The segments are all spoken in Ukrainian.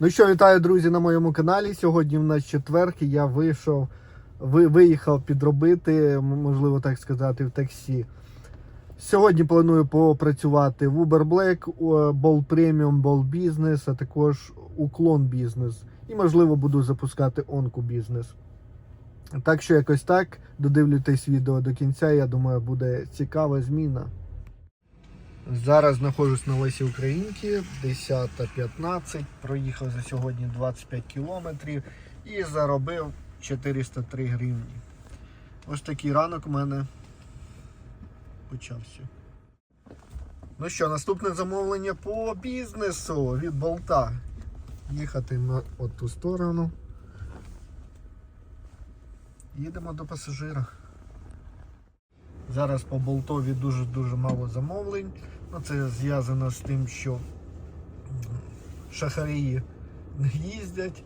Ну що, вітаю, друзі, на моєму каналі. Сьогодні в нас четверг, я вийшов, ви, виїхав підробити, можливо так сказати, в таксі. Сьогодні планую попрацювати в Uber Black, е, Ball Premium, Ball Business, а також уклон бізнес. І, можливо, буду запускати онку бізнес. Так що якось так. Додивлюйтесь відео до кінця. Я думаю, буде цікава зміна. Зараз знаходжусь на Лесі Українки, 10.15. Проїхав за сьогодні 25 кілометрів і заробив 403 гривні. Ось такий ранок у мене почався. Ну що, наступне замовлення по бізнесу від болта. Їхати на от ту сторону. Їдемо до пасажира. Зараз по болтові дуже-дуже мало замовлень. Ну, це зв'язано з тим, що шахарії не їздять,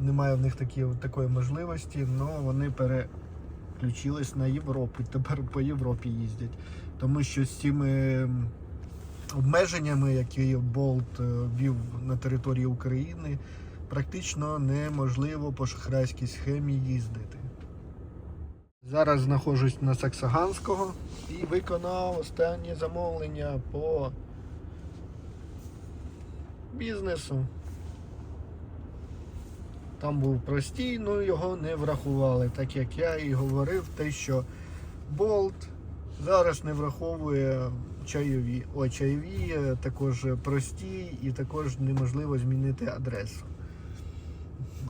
немає в них такі, такої можливості, але вони переключились на Європу. Тепер по Європі їздять. Тому що з цими обмеженнями, які Болт е, ввів на території України, практично неможливо по шахрайській схемі їздити. Зараз знаходжусь на Саксаганського і виконав останнє замовлення по бізнесу. Там був простій, ну його не врахували, так як я і говорив, те, що болт зараз не враховує чайові. О, чайові е, також прості і також неможливо змінити адресу.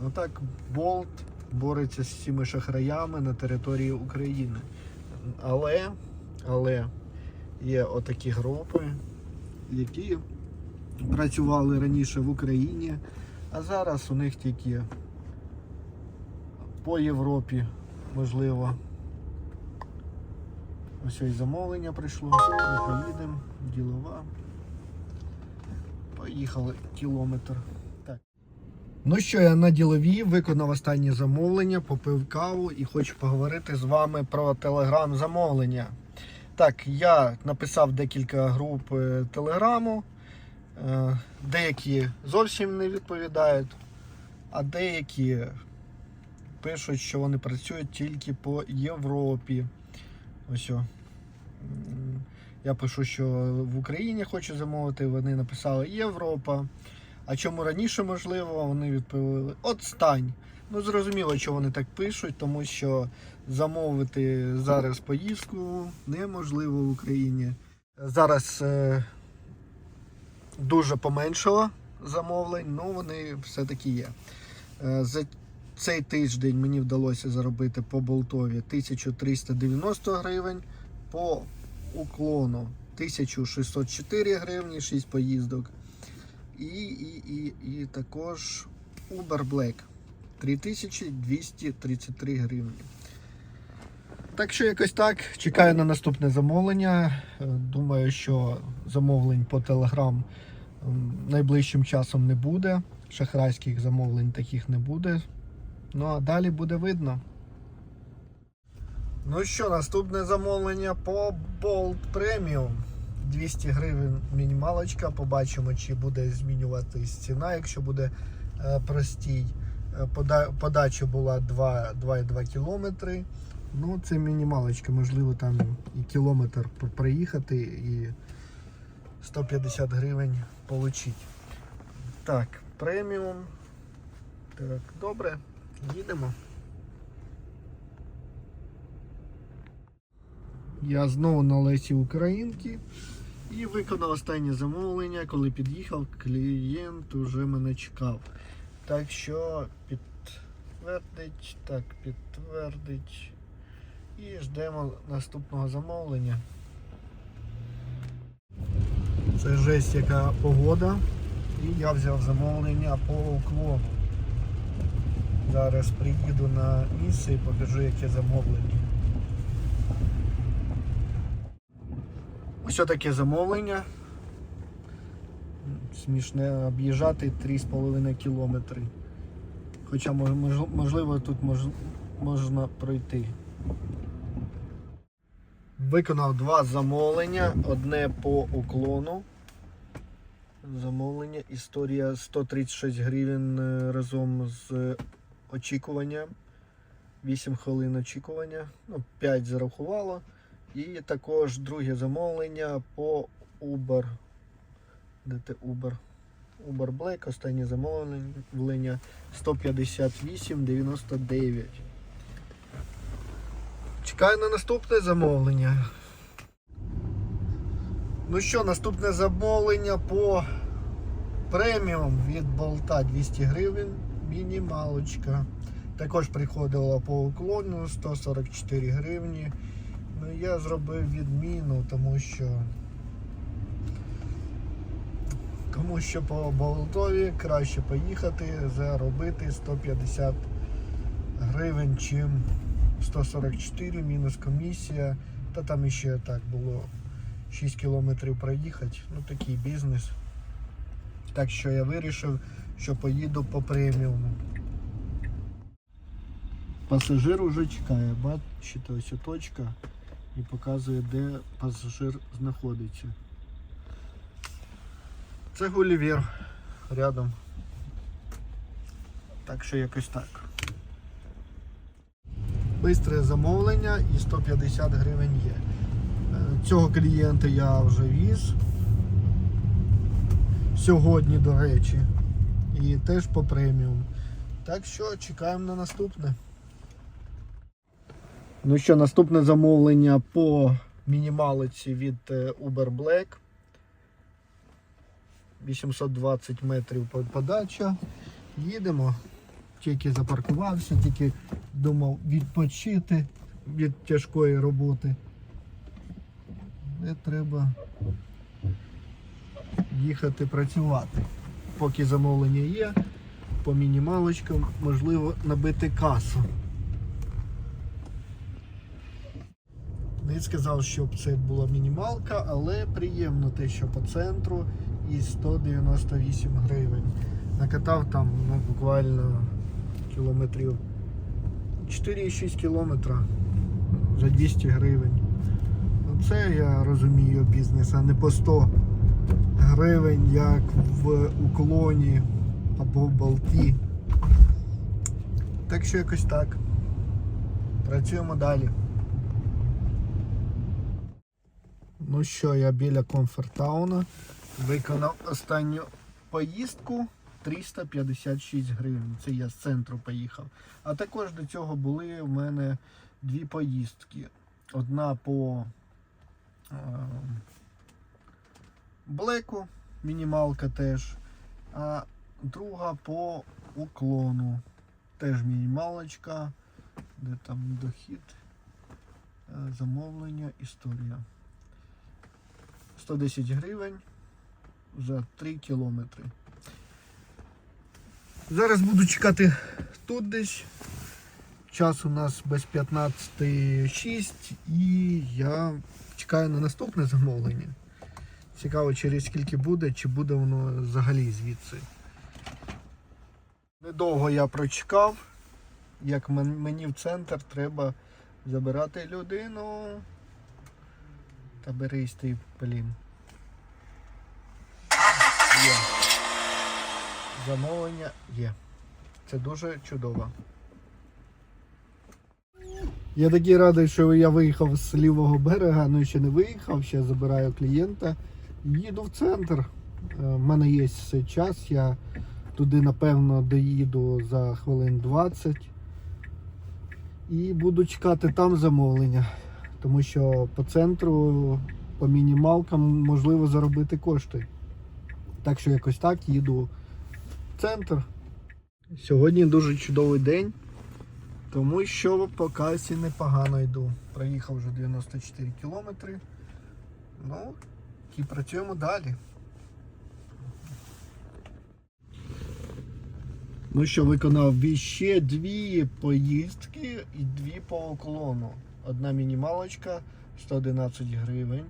Отак болт бореться з цими шахраями на території України. Але, але є отакі групи, які працювали раніше в Україні, а зараз у них тільки по Європі можливо. Ось і замовлення прийшло. Ми поїдемо, ділова. Поїхали кілометр. Ну що, я на діловій виконав останнє замовлення, попив каву і хочу поговорити з вами про телеграм-замовлення. Так, я написав декілька груп телеграму. Е, Деякі зовсім не відповідають, а деякі пишуть, що вони працюють тільки по Європі. Ось. Я пишу, що в Україні хочу замовити. Вони написали Європа. А чому раніше можливо, вони відповіли Отстань. Ну зрозуміло, що вони так пишуть, тому що замовити зараз поїздку неможливо в Україні. Зараз е, дуже поменшало замовлень, ну вони все-таки є. Е, за цей тиждень мені вдалося заробити по болтові 1390 гривень, по уклону 1604 гривні, 6 поїздок. І, і, і, і також Uber Black 3233 гривні. Так що якось так. Чекаю на наступне замовлення. Е, Думаю, що замовлень по Telegram найближчим часом не буде. Шахрайських замовлень таких не буде. Ну а далі буде видно. Ну що, наступне замовлення по Bolt Premium. 200 гривень мінімалочка. Побачимо, чи буде змінюватись ціна, якщо буде е, простій. Е, пода- подача була 2,2 кілометри. Ну, це мінімалочка, можливо, там і кілометр проїхати і 150 гривень отримати. Так, преміум. Так, добре, їдемо. Я знову на Лесі Українки і виконав останнє замовлення. Коли під'їхав, клієнт уже мене чекав. Так що підтвердить, так, підтвердить. І ждемо наступного замовлення. Це жесть яка погода. І я взяв замовлення по уклону. Зараз приїду на місце і покажу, яке замовлення. Ось таке замовлення. Смішне об'їжджати 3,5 кілометри. Хоча мож- мож- можливо тут мож- можна пройти. Виконав два замовлення. Одне по уклону Замовлення. Історія 136 гривень е, разом з очікуванням. 8 хвилин очікування. Ну, 5 зарахувало. І також друге замовлення по Uber. Де ти Uber? Uber Black, останнє замовлення 158,99. Чекаю на наступне замовлення. Ну що, наступне замовлення по преміум від болта 200 гривень, мінімалочка. Також приходила по уклону 144 гривні. Ну я зробив відміну, тому що тому що по болтові краще поїхати, заробити 150 гривень, чим 144 мінус комісія. Та там ще так було 6 кілометрів проїхати. Ну такий бізнес. Так що я вирішив, що поїду по преміуму. Пасажир уже чекає, бачите, ось точка і показує, де пасажир знаходиться. Це Гулівер рядом. Так що якось так. Бистре замовлення і 150 гривень є. Е, Цього клієнта я вже віз. Сьогодні, до речі. І теж по преміум. Так що чекаємо на наступне. Ну що, наступне замовлення по мінімалиці від е, Uber Black. 820 метрів подача. Їдемо. Тільки запаркувався, тільки думав відпочити від тяжкої роботи. Не треба їхати працювати. Поки замовлення є, по мінімалочкам можливо набити касу. Сказав, щоб це була мінімалка, але приємно те, що по центру і 198 гривень. Накатав там ну, буквально кілометрів 4,6 кілометра за 200 гривень. Ну, це я розумію бізнес, а не по 100 гривень, як в уклоні або в болті. Так що якось так. Працюємо далі. Ну що, я біля комфортауна виконав останню поїздку 356 гривень. Це я з центру поїхав. А також до цього були в мене дві поїздки. Одна по е, мінімалка теж, а друга по уклону. Теж мінімалочка, де там дохід, е, замовлення, історія. 110 гривень за 3 кілометри. Зараз буду чекати тут десь. Час у нас без 15.06 і я чекаю на наступне замовлення. Цікаво, через скільки буде, чи буде воно взагалі звідси. Недовго я прочекав, як мені в центр треба забирати людину. Та берись ти, блін. Є. Замовлення є. Це дуже чудово. Я такий радий, що я виїхав з лівого берега, ну ще не виїхав, ще забираю клієнта. Їду в центр. У мене є час, я туди напевно доїду за хвилин 20 і буду чекати там замовлення. Тому що по центру, по мінімалкам можливо заробити кошти. Так що якось так їду в центр. Сьогодні дуже чудовий день, тому що по касі непогано йду. Проїхав вже 94 кілометри. Ну, і працюємо далі. Ну що, виконав ще дві поїздки і дві по уклону. Одна мінімалочка 111 гривень,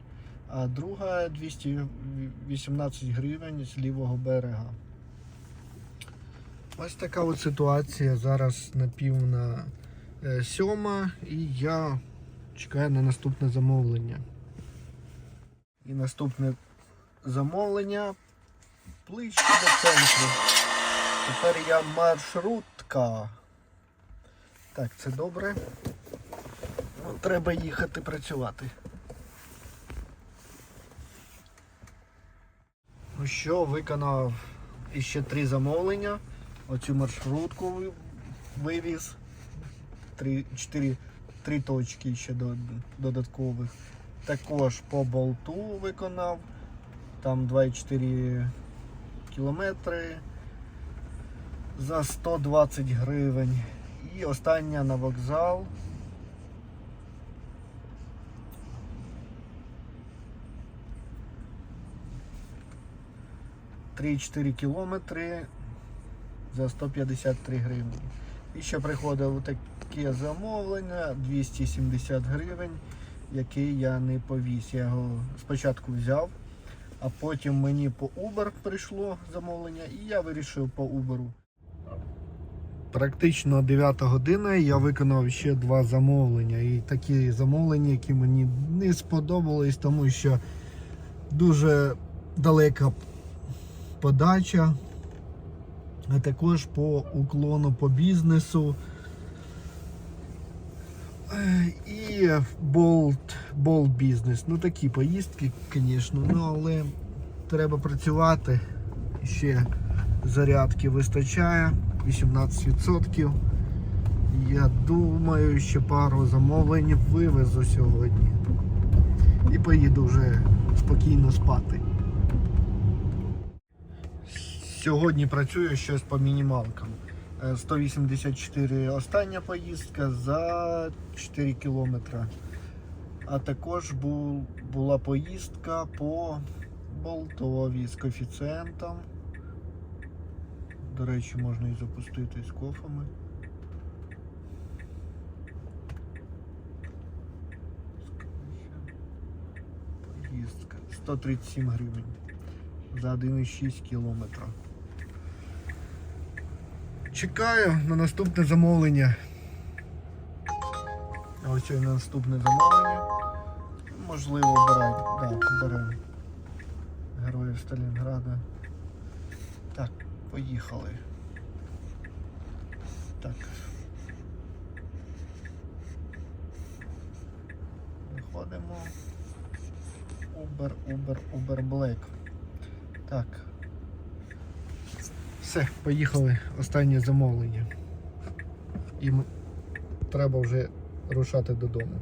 а друга 218 гривень з лівого берега. Ось така от ситуація. Зараз на пів на е, сьома і я чекаю на наступне замовлення. І наступне замовлення ближче до центру. Тепер я маршрутка. Так, це добре. Треба їхати працювати. Ну що, виконав іще три замовлення. Оцю маршрутку вивіз. Три, чотири, три точки ще додаткових. Також по болту виконав. Там 2,4 кілометри за 120 гривень. І остання на вокзал. Три-чотири кілометри за 153 гривні. І ще приходило таке замовлення 270 гривень, який я не повіз. Я його спочатку взяв, а потім мені по Uber прийшло замовлення, і я вирішив по Uber. Практично 9 година я виконав ще два замовлення. І такі замовлення, які мені не сподобались, тому що дуже далека подача, а також по уклону по бізнесу. Е, І болт, болт бізнес. Ну такі поїздки, звісно, ну але треба працювати. Ще зарядки вистачає 18%. Я думаю, ще пару замовлень вивезу сьогодні. І поїду вже спокійно спати. Сьогодні працюю щось по мінімалкам. Е, 184 остання поїздка за 4 кілометри. А також бу- була поїздка по Болтові з коефіцієнтом. До речі, можна і запустити з кофами. Поїздка 137 гривень за 1,6 кілометра. Чекаю на наступне замовлення. Ось і наступне замовлення. Можливо, обирай. Да, беремо. Героїв Сталінграда. Так, поїхали. Так. Виходимо. Uber, Uber, Uber Black. Так. Все, поїхали. Останнє замовлення. І треба вже рушати додому.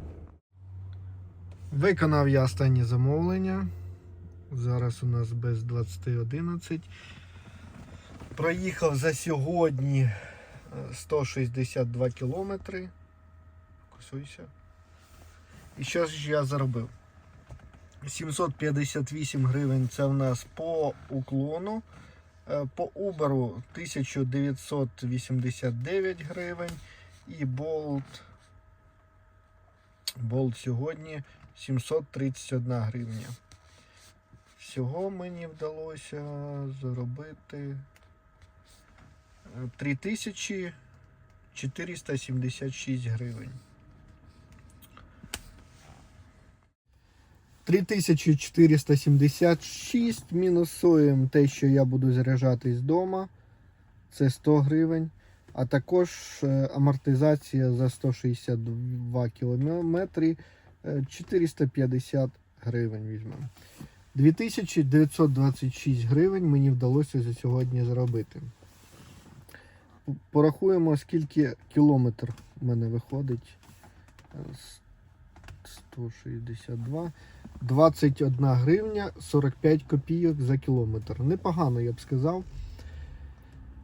Виконав я останнє замовлення. Зараз у нас без 20.11. Проїхав за сьогодні е, 162 кілометри. Кусуйся. І що ж я заробив? 758 гривень це в нас по уклону. Е, По Uber 1989 гривень. І Bolt. Bolt сьогодні 731 гривня. Всього мені вдалося заробити е, 3476 гривень. 3476 мінусуємо те, що я буду заряджатись вдома. Це 100 гривень. А також е, амортизація за 162 кілометри е, 450 гривень візьмемо. 2926 гривень мені вдалося за сьогодні заробити. Порахуємо, скільки кілометр у мене виходить. Е, 162. 21 гривня 45 копійок за кілометр. Непогано, я б сказав.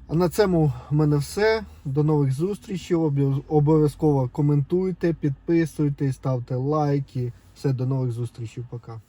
А на цьому в мене все. До нових зустрічей. Обов'яз- Обов'язково коментуйте, підписуйтесь, ставте лайки. Все, до нових зустрічей. Пока.